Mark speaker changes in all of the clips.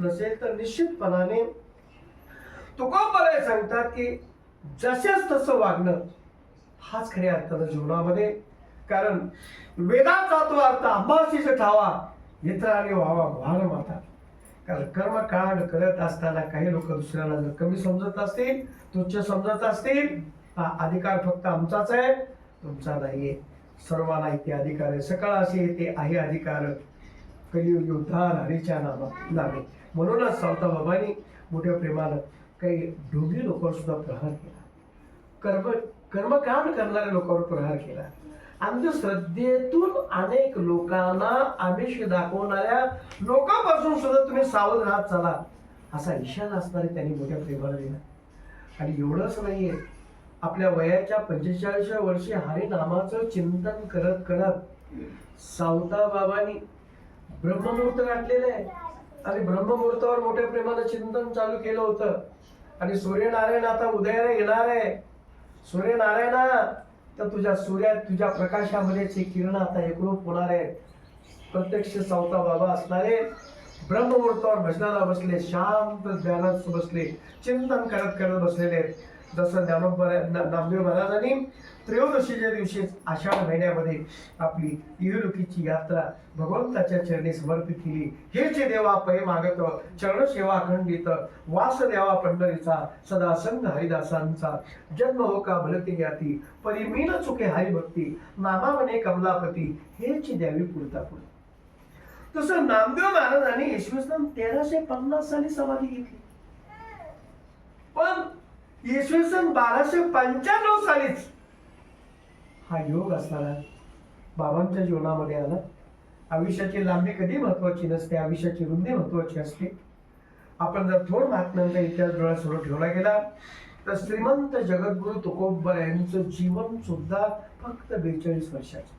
Speaker 1: नसेल तर निश्चितपणाने तुकोबाला सांगतात की जसेच तसं वागणं हाच खऱ्या अर्थानं जीवनामध्ये. कारण वेदाचा तो अर्थ अंबाशीच ठावा इतराने व्हावा वाहन माता. कारण कर्मकांड करत असताना काही लोक दुसऱ्याला जर कमी समजत असतील तुच्छ समजत असतील हा अधिकार फक्त आमचाच आहे तुमचा नाहीये. सर्वांना इथे अधिकार आहे. सकाळ असे येते आहे अधिकार. कलियुग उद्धार हरीच्या नामा नामे. म्हणूनच सावता बाबांनी मोठ्या प्रेमानं काही ढोंगी लोकांवर सुद्धा प्रहार केला. कर्म कर्मकांड करणाऱ्या लोकांवर प्रहार केला. अंधश्रद्धेतून अनेक लोकांना आमिष दाखवणाऱ्या लोकांपासून सुद्धा तुम्ही सावध राहत चला असा इशारा असणारे त्यांनी मोठ्या प्रेमाला दिला. आणि एवढंच नाहीये आपल्या वयाच्या पंचेचाळीसव्या वर्षी हरिनामाचं चिंतन करत करत सावता बाबांनी ब्रह्ममुहूर्त गाठलेलं आहे. आणि ब्रह्ममुहूर्तावर मोठ्या प्रेमानं चिंतन चालू केलं होतं. आणि सूर्यनारायण आता उदयाला येणार आहे. सूर्यनारायणा तर तुझ्या सूर्यात तुझ्या प्रकाशामध्येचे किरण आता एकरूप होणार आहे प्रत्यक्ष सावता बाबा असणारे. ब्रह्ममुहूर्तावर भजनाला बसले शांत ध्यानात बसले चिंतन करत करत बसलेले आहेत. जसं ज्ञानोबर नामदेव महाराजांनी त्रयोदशीच्या दिवशी आषाढ महिन्यामध्ये आपली इहलुकीची यात्रा भगवंताच्या चरणी समर्पित केली. हे जे देवा पै मागत चरण सेवा खंडित वास देवा पंढरीचा सदा संघ हरिदासांचा जन्म हो का भलती याती परिमीन चुके हरिभक्ती नामा म्हणे कमलापती हेची द्यावी पुरता पुढे तसं नामदेव महाराजांनी इसवी सन तेराशे पन्नास साली समाधी घेतली. पण इसवी सन बाराशे पंच्याण्णव सालीच. हा योग असणारा बाबांच्या जीवनामध्ये आला. आयुष्याची लांबी कधी महत्वाची नसते आयुष्याची रुंदी महत्वाची असते. आपण जर थोर महात्म्यांचा इतिहास डोळ्यासमोर ठेवला गेला तर श्रीमंत जगद्गुरु तुकोबर यांचं जीवन सुद्धा फक्त बेचाळीस वर्षाचं.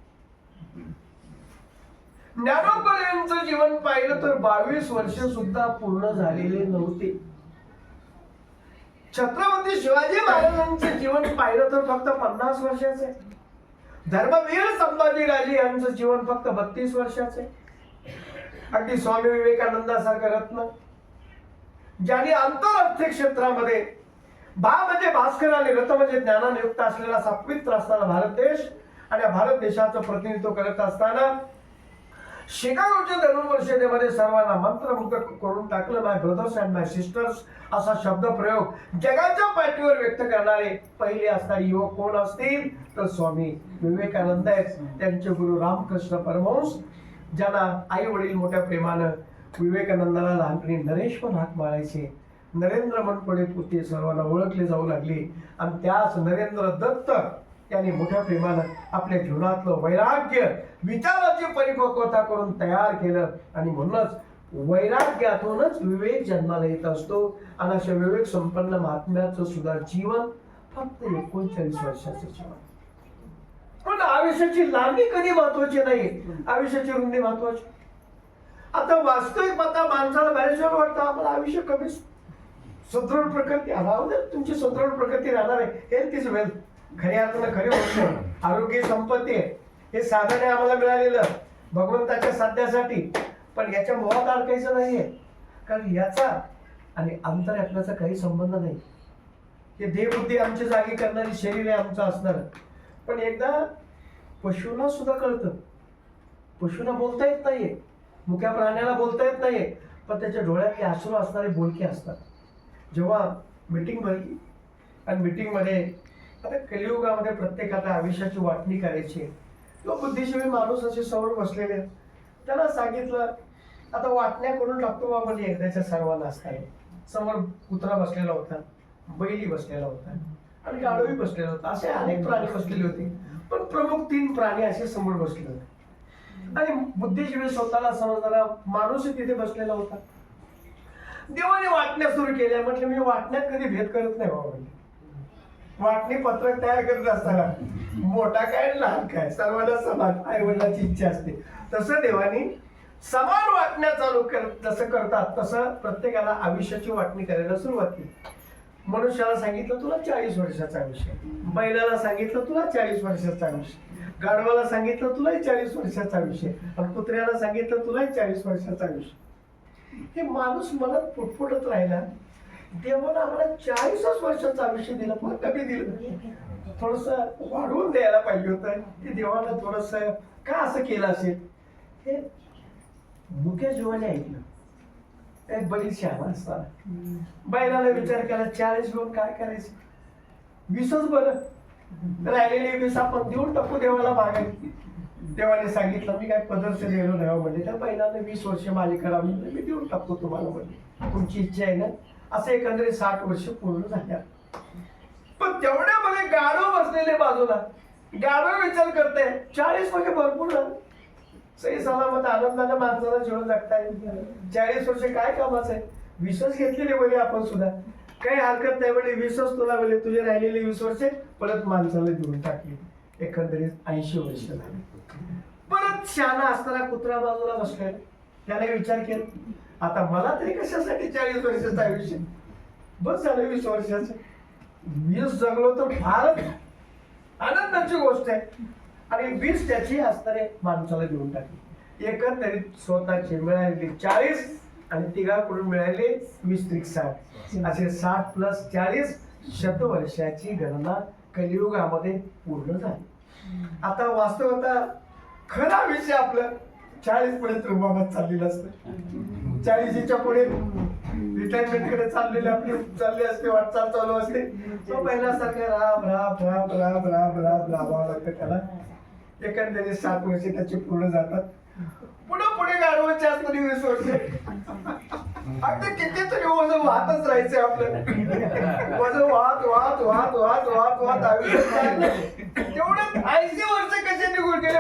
Speaker 1: ज्ञानोबर यांचं जीवन पाहिलं तर बावीस वर्ष सुद्धा पूर्ण झालेले नव्हते. छत्रपती शिवाजी महाराजांचे जीवन पाहिलं तर फक्त पन्नास वर्षाचे. धर्मवीर संभाजीराजे यांचं जीवन फक्त बत्तीस वर्षाचे. अगदी स्वामी विवेकानंदासारखं रत्न. ज्यांनी आंतरराष्ट्रीय क्षेत्रामध्ये बा म्हणजे भास्कर आणि रथ म्हणजे ज्ञानाने युक्त असलेला सापवित्र असताना भारत देश. आणि भारत देशाचं प्रतिनिधित्व करत असताना शिकागोच्या धर्म परिषदेमध्ये सर्वांना मंत्रमुग्ध करून टाकलं my brothers and my sisters असा शब्द प्रयोग जगाच्या पाठीवर व्यक्त करणारे पहिले असणारे युवक कोण असतील? तर स्वामी विवेकानंद आहेत. त्यांचे गुरु रामकृष्ण परमहंस ज्यांना आई वडील मोठ्या प्रेमानं विवेकानंदाला लहानपणी नरेश पण हाक मारायचे. नरेंद्र मनपडे पुते सर्वांना ओळखले जाऊ लागले. आणि त्याच नरेंद्र दत्त त्याने मोठ्या प्रेमानं आपल्या जीवनातलं वैराग्य विचाराची परिपक्वता करून तयार केलं. आणि म्हणूनच वैराग्यातूनच विवेक जन्माला येत असतो. आणि अशा विवेक संपन्न महात्म्याचं सुद्धा जीवन फक्त एकोणचाळीस वर्षाचं जीवन. पण आयुष्याची लांबी कधी महत्वाची नाही आयुष्याची रुंदी महत्वाची आता वास्तविक आता माणसाला बऱ्याच वाटतं आम्हाला आयुष्य कमी सुदृढ प्रकृती राहू दे तुमची सुदृढ प्रकृती राहणार आहे. हेल्थ इज वेल्थ खऱ्या अर्थानं खरे गोष्ट आरोग्य संपत्ती आहे हे साधन आहे आम्हाला मिळालेलं. भगवंताच्या साध्यासाठी. पण याच्या मोहात अडकायचं आहे कारण याचा आणि अंतरात्म्याचा काही संबंध नाही. हे देहबुद्धी आमची जागी करणारी शरीर आहे आमचं असणार. पण एकदा पशुला सुद्धा कळतं. पशुला बोलता येत नाहीये. मुक्या प्राण्याला बोलता येत नाहीये. पण त्याच्या डोळ्यातले आश्रू असणारे बोलके असतात. जेव्हा मीटिंग भरली आणि मीटिंगमध्ये आता कलियुगामध्ये प्रत्येकाला आयुष्याची वाटणी करायची आहे. तो बुद्धिजीवी माणूस असे समोर बसलेले आहेत. त्याला सांगितलं आता वाटण्या करून टाकतो बा म्हणजे एकदाच्या सर्वांना असताना. समोर कुत्रा बसलेला होता बैली बसलेला होता आणि गाढवही बसलेला होता. असे अनेक प्राणी बसलेले होते. पण प्रमुख तीन प्राणी असे समोर बसले होते. आणि बुद्धिजीवी स्वतःला समजणारा माणूसही तिथे बसलेला होता. देवाने वाटण्या सुरू केल्या. म्हटलं मी वाटण्यात कधी भेद करत नाही बाबा म्हणजे वाटणी पत्रक तयार करत असताना. मोठा काय लहान काय? सर्वांना समान आई वडिलांची इच्छा असते. तसं देवानी समान वाटण्या चालू कर जसं करतात तसं प्रत्येकाला आयुष्याची वाटणी करायला सुरुवात केली. मनुष्याला सांगितलं तुला चाळीस वर्षाचं आयुष्य बैलाला सांगितलं तुला चाळीस वर्षाचं आयुष्य गाढवाला सांगितलं तुलाही चाळीस वर्षाचं आयुष्य आणि कुत्र्याला सांगितलं तुलाही चाळीस वर्षाचं आयुष्य हे माणूस मनात फुटफुटत राहिला. देवानं आम्हाला चाळीसच वर्षाचं आयुष्य दिलं पण कमी दिलं थोडस वाढवून द्यायला पाहिजे होतं. ते देवानं थोडस का असं केलं असेल? हे मुकेश जीवाने ऐकलं. एक बरीच शहाणा असताना. बैलाला विचार केला चाळीस लोक काय करायचे? वीसच बरं. राहिलेले वीस आपण देऊन टाकू देवाला मागायची देवाने सांगितलं मी काय पदरचं लिहिलो नाही म्हणजे त्या बैलाने वीस वर्ष माझी करावी मी देऊन टाकतो तुम्हाला म्हणजे तुमची इच्छा आहे ना? असं एकंदरीत साठ वर्ष पूर्ण झाल्या पण तेवढ्यामध्ये गाढव बसलेले बाजूला. गाढव विचार करते चाळीस वर्ष भरपूर झालं. सही सलामत आनंदाने माणसाला जीवन जगता येईल चाळीस वर्ष काय कामाचं आहे? विश्वास घेतलेले बरे आपण सुद्धा. काही हरकत नाही म्हणजे विश्वास तुला म्हणजे तुझे राहिलेले वीस वर्षे परत माणसाला देऊन टाकली. एकंदरीत ऐंशी वर्ष झाले. परत शाना असताना कुत्रा बाजूला बसलेला त्याने विचार केला. आता मला तरी कशासाठी चाळीस वर्षाचं आयुष्य? बस झालं वीस वर्षाचं. वीस जगलो तर फारच आनंदाची गोष्ट आहे. आणि वीस त्याची असणारे माणसाला घेऊन टाकली. एकंदरीत स्वतःचे मिळालेली चाळीस आणि तिघाकडून मिळाले वीस त्रिक साठ असे साठ प्लस चाळीस शतवर्षाची गणना कलियुगामध्ये पूर्ण झाली. आता वास्तवता खरा विषय आपलं चाळीस पर्यंत रुबाबात चाललेलं असतं. चाळीसीच्या पुढे रिटायरमेंटकडे चाललेले आपली चालली असते वाटचाल चालू असते. तो पहिल्यासारखे राब राब राब राब राब राब राबावं लागतं त्याला. एकंदरीत सात वर्ष त्याचे पूर्ण जातात. पुढे पुढे गाडवायचे असतात वीस वर्ष. अगदी कितीतरी वजन वाहतच राहायचं आपलं. वजन वाहत वाहत वाहत वाहत वाहत वाहत आयुष्य तेवढं ऐंशी वर्ष कसे निघून गेले?